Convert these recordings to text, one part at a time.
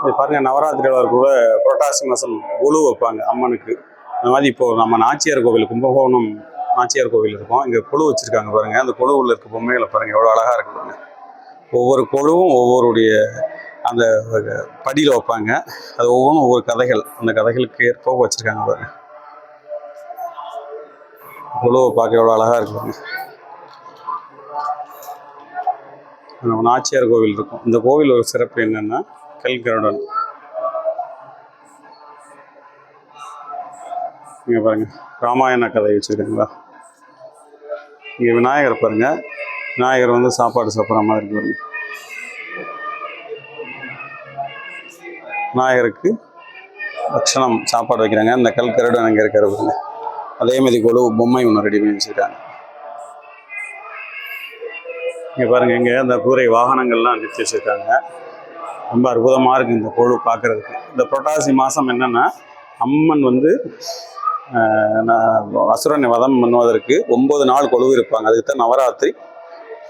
இது பாருங்க நவராத்திரியில் கூட புரட்டாசி மாதம் குழு வைப்பாங்க அம்மனுக்கு. இந்த மாதிரி இப்போ நம்ம நாச்சியார் கோவில் கும்பகோணம் நாச்சியார் கோவில் இருக்கும். இங்கே குழு வச்சிருக்காங்க பாருங்க. அந்த கொலுவில் இருக்க பொம்மைகளை பாருங்க எவ்வளோ அழகா இருக்கு பாருங்க. ஒவ்வொரு குழுவும் ஒவ்வொருடைய அந்த படியில் வைப்பாங்க. அது ஒவ்வொன்றும் ஒவ்வொரு கதைகள். அந்த கதைகளுக்கு ஏற்ப வச்சிருக்காங்க பாருங்க. குழுவை பார்க்க எவ்வளோ அழகா இருக்குங்க நம்ம நாச்சியார் கோவில் இருக்கும். இந்த கோவில் ஒரு சிறப்பு என்னன்னா கல்கருடன். இங்க பாருங்க ராமாயண கதை வச்சுருக்கீங்களா? இங்க விநாயகர் பாருங்க விநாயகர் வந்து சாப்பாடு சாப்பிட்ற மாதிரி இருக்கு பாருங்க. விநாயகருக்கு லட்சணம் சாப்பாடு வைக்கிறாங்க இந்த கல்கருடன் அங்கே இருக்கிற பாருங்க. அதே மாதிரி கொழு பொம்மை ஒன்று ரெடி பண்ணி வச்சிருக்காங்க. இங்கே பாருங்க இங்கே அந்த கூரை வாகனங்கள்லாம் நிறுத்தி வச்சுருக்காங்க. ரொம்ப அற்புதமாக இருக்குது இந்த கோழு பார்க்குறதுக்கு. இந்த புரட்டாசி மாதம் என்னென்னா அம்மன் வந்து அசுரனை வதம் பண்ணுவதற்கு ஒம்பது நாள் கொழுவு இருப்பாங்க. அதுக்கு தான் நவராத்திரி.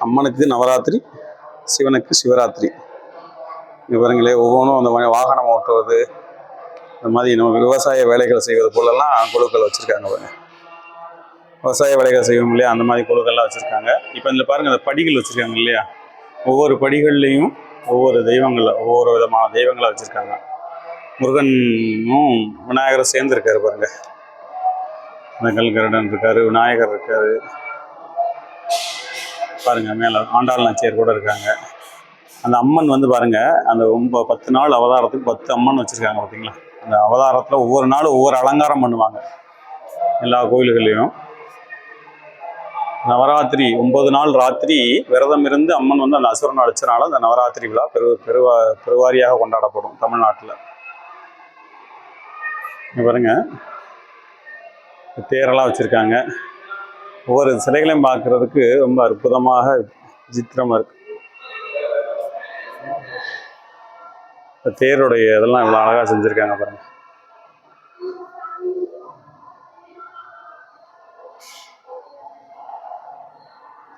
அம்மனுக்கு நவராத்திரி சிவனுக்கு சிவராத்திரி. விவரங்களே ஒவ்வொன்றும் அந்த வாகனம் ஓட்டுவது இந்த மாதிரி நம்ம விவசாய வேலைகள் செய்வது போலெல்லாம் குழுக்கள் வச்சுருக்காங்க பாருங்க. விவசாய வேலைகள் செய்வோம் இல்லையா? அந்த மாதிரி குழுக்கள்லாம் வச்சுருக்காங்க. இப்போ இதில் பாருங்கள் அந்த படிகள் வச்சுருக்காங்க இல்லையா? ஒவ்வொரு படிகள்லேயும் ஒவ்வொரு தெய்வங்களை ஒவ்வொரு விதமான தெய்வங்களை வச்சுருக்காங்க. முருகனும் விநாயகரும் சேர்ந்துருக்காரு பாருங்க. அந்த கல்கருடன் இருக்காரு விநாயகர் இருக்காரு. பாருங்க மேலே ஆண்டாள் நாச்சியார் கூட இருக்காங்க. அந்த அம்மன் வந்து பாருங்க அந்த ஒம்ப பத்து நாள் அவதாரத்துக்கு பத்து அம்மன் வச்சுருக்காங்க பார்த்தீங்களா அந்த அவதாரத்தில் ஒவ்வொரு நாளும் ஒவ்வொரு அலங்காரம் பண்ணுவாங்க. எல்லா கோயில்கள்லையும். நவராத்திரி ஒன்பது நாள் ராத்திரி விரதம் இருந்து அம்மன் வந்து அந்த அசுரன் அழைச்சனால அந்த நவராத்திரி விழா பெரு பெருவா பெருவாரியாக கொண்டாடப்படும் தமிழ்நாட்டில். பாருங்க. தேரெல்லாம் வச்சுருக்காங்க. ஒவ்வொரு சிலைகளையும் பார்க்கறதுக்கு ரொம்ப அற்புதமாக விசித்திரமாக இருக்கு. இந்த தேருடைய இதெல்லாம் இவ்வளோ அழகாக செஞ்சுருக்காங்க பாருங்கள்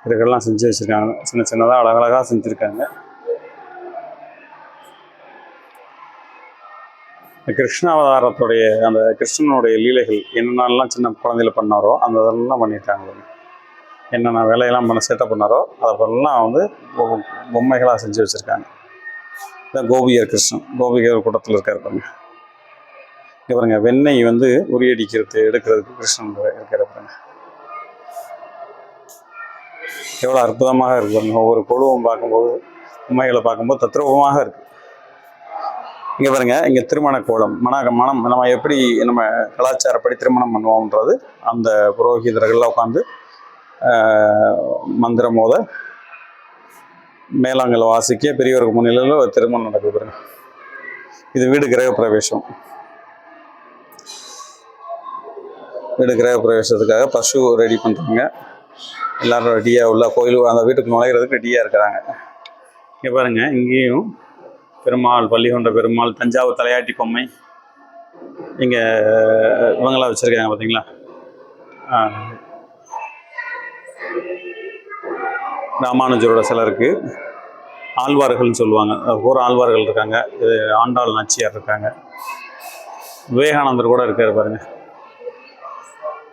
இதுக்கெல்லாம் செஞ்சு வச்சுருக்காங்க. சின்ன சின்னதாக அழகழகாக செஞ்சுருக்காங்க. கிருஷ்ண அவதாரத்துடைய அந்த கிருஷ்ணனுடைய லீலைகள் என்னென்னலாம் சின்ன குழந்தையில பண்ணாரோ அந்த இதெல்லாம் பண்ணியிருக்காங்க. என்னென்ன வேலையெல்லாம் பண்ண சேட்டை பண்ணாரோ அதெல்லாம் வந்து பொம்மைகளாக செஞ்சு வச்சுருக்காங்க. இதான் கோபியர் கிருஷ்ணன் கோபிகர் கூட்டத்தில் இருக்கார் பாருங்க. இங்க பாருங்க வெண்ணெய் வந்து உரியடிக்கிறது எடுக்கிறதுக்கு கிருஷ்ணன் இருக்கிற பாருங்க. எவ்வளோ அற்புதமாக இருக்குது ஒவ்வொரு குழுவும் பார்க்கும்போது உண்மைகளை பார்க்கும்போது தத்ரூபமாக இருக்குது இங்கே பாருங்க இங்கே திருமண கோலம் மன மனம் நம்ம எப்படி நம்ம கலாச்சாரப்படி திருமணம் பண்ணுவோம்ன்றது அந்த புரோகிதர்கள்லாம் உட்காந்து மந்திரம் மோத மேலாங்கல் வாசிக்க பெரியவருக்கு முன்னிலையில் ஒரு திருமணம் நடக்குது பாருங்க. இது வீடு கிரக பிரவேசம் வீடு கிரக பிரவேசத்துக்காக பசு ரெடி பண்ணுறாங்க எல்லாரும் ரெடியாக உள்ள கோயிலுக்கு அந்த வீட்டுக்கு நுழைகிறதுக்கு ரெடியாக இருக்கிறாங்க. இங்கே பாருங்க இங்கேயும் பெருமாள் பள்ளிகொண்ட பெருமாள் தஞ்சாவூர் தலையாட்டி பொம்மை. இங்கே இவங்களாம் வச்சுருக்காங்க பார்த்தீங்களா ராமானுஜரோட சிலருக்கு ஆழ்வார்கள்னு சொல்லுவாங்க. ஒரு ஆழ்வார்கள் இருக்காங்க. இது ஆண்டாள் நாச்சியார் இருக்காங்க. விவேகானந்தர் கூட இருக்கார் பாருங்கள்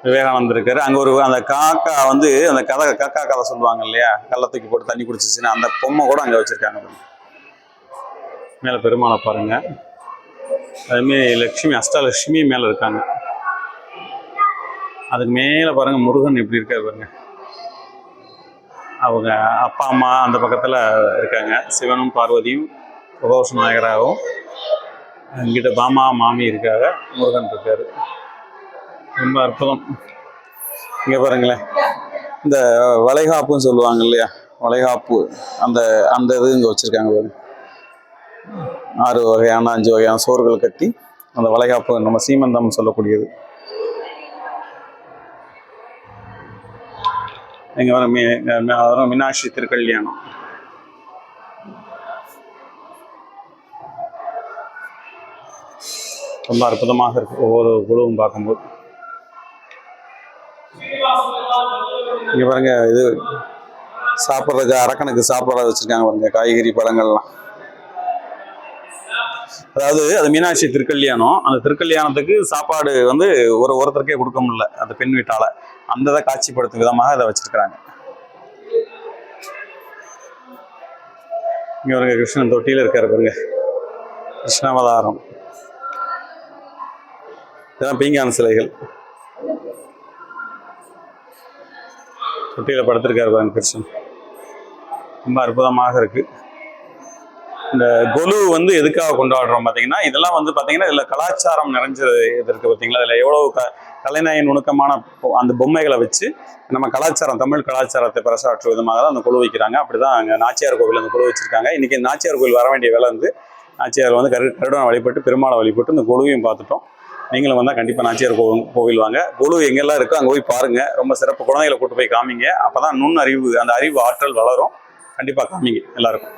விவேகானந்தர் இருக்காரு. அங்கே ஒரு அந்த காக்கா வந்து அந்த கதை காக்கா கதை சொல்லுவாங்க இல்லையா? கள்ள தூக்கி போட்டு தண்ணி குடிச்சிச்சுன்னா அந்த பொம்மை கூட அங்கே வச்சிருக்காங்க. மேலே பெருமாளை பாருங்க. அதுமாரி லக்ஷ்மி அஷ்டலட்சுமி மேலே இருக்காங்க. அதுக்கு மேலே பாருங்க முருகன் எப்படி இருக்காரு பாருங்க. அவங்க அப்பா அம்மா அந்த பக்கத்தில் இருக்காங்க. சிவனும் பார்வதியும் பிரதோஷ நாயகராகவும். எங்கிட்ட பாமா மாமி இருக்காங்க. முருகன் இருக்காரு. ரொம்ப அற்புதம். இங்கே பாருங்களேன். இந்த வளைகாப்புன்னு சொல்லுவாங்க இல்லையா? வளைகாப்பு. அந்த அந்த இது இங்கே வச்சுருக்காங்க பாருங்க. ஆறு வகையான அஞ்சு வகையான சோறுகள் கட்டி அந்த வளைகாப்பு நம்ம சீமந்தம் சொல்லக்கூடியது. இங்கே வர மீ ம- வர மீனாட்சி திருக்கல்யாணம். ரொம்ப அற்புதமாக இருக்கு. ஒவ்வொரு குழுவும் பார்க்கும்போது. இங்கே பாருங்க இது சாப்பிட்றதுக்கு அரக்கனுக்கு சாப்பாடு வச்சுருக்காங்க பாருங்க காய்கறி பழங்கள்லாம். அதாவது அது மீனாட்சி திருக்கல்யாணம். அந்த திருக்கல்யாணத்துக்கு சாப்பாடு வந்து ஒரு ஒருத்தருக்கே கொடுக்க முடியல அந்த பெண் வீட்டால். அந்த இதை காட்சிப்படுத்தும் விதமாக இதை வச்சுருக்கிறாங்க. இங்கே பாருங்க கிருஷ்ணன் தொட்டியில் இருக்கார் பாருங்க. கிருஷ்ணாவதாரம். இதெல்லாம் பீங்கான சிலைகள். தொட்டியில் படுத்திருக்காரு பாருங்க கிருஷ்ணன். ரொம்ப அற்புதமாக இருக்கு. இந்த கொலு வந்து எதுக்காக கொண்டாடுறோம் பார்த்தீங்கன்னா இதெல்லாம் வந்து பார்த்தீங்கன்னா இதில் கலாச்சாரம் நிறைஞ்சது இது இருக்குது பார்த்தீங்களா இதில் எவ்வளோ க கலைநய நுணுக்கமான பொ- அந்த பொம்மைகளை வச்சு நம்ம கலாச்சாரம் தமிழ் கலாச்சாரத்தை பறைசாற்றும் விதமாக தான் அந்த குழு வைக்கிறாங்க. அப்படி தான் அங்கே நாச்சியார் கோவில் அந்த குழு வச்சுருக்காங்க. இன்றைக்கி நாச்சியார் கோவில் வர வேண்டிய வேலை வந்து நாச்சியார் வந்து கரு கருடனை வழிபட்டு பெருமாளை வழிபட்டு இந்த குழுவையும் பார்த்துட்டோம். நீங்களும் வந்தால் கண்டிப்பாக நாச்சியார் கோவில் கோவில் வாங்க. குழு எங்கெல்லாம் இருக்கோ அங்கே போய் பாருங்கள் ரொம்ப சிறப்பு. குழந்தைகளை கூட்டு போய் காமிங்க. அப்போ தான் நுண் அறிவு அந்த அறிவு ஆற்றல் வளரும். கண்டிப்பாக காமிங்க. எல்லாருக்கும்.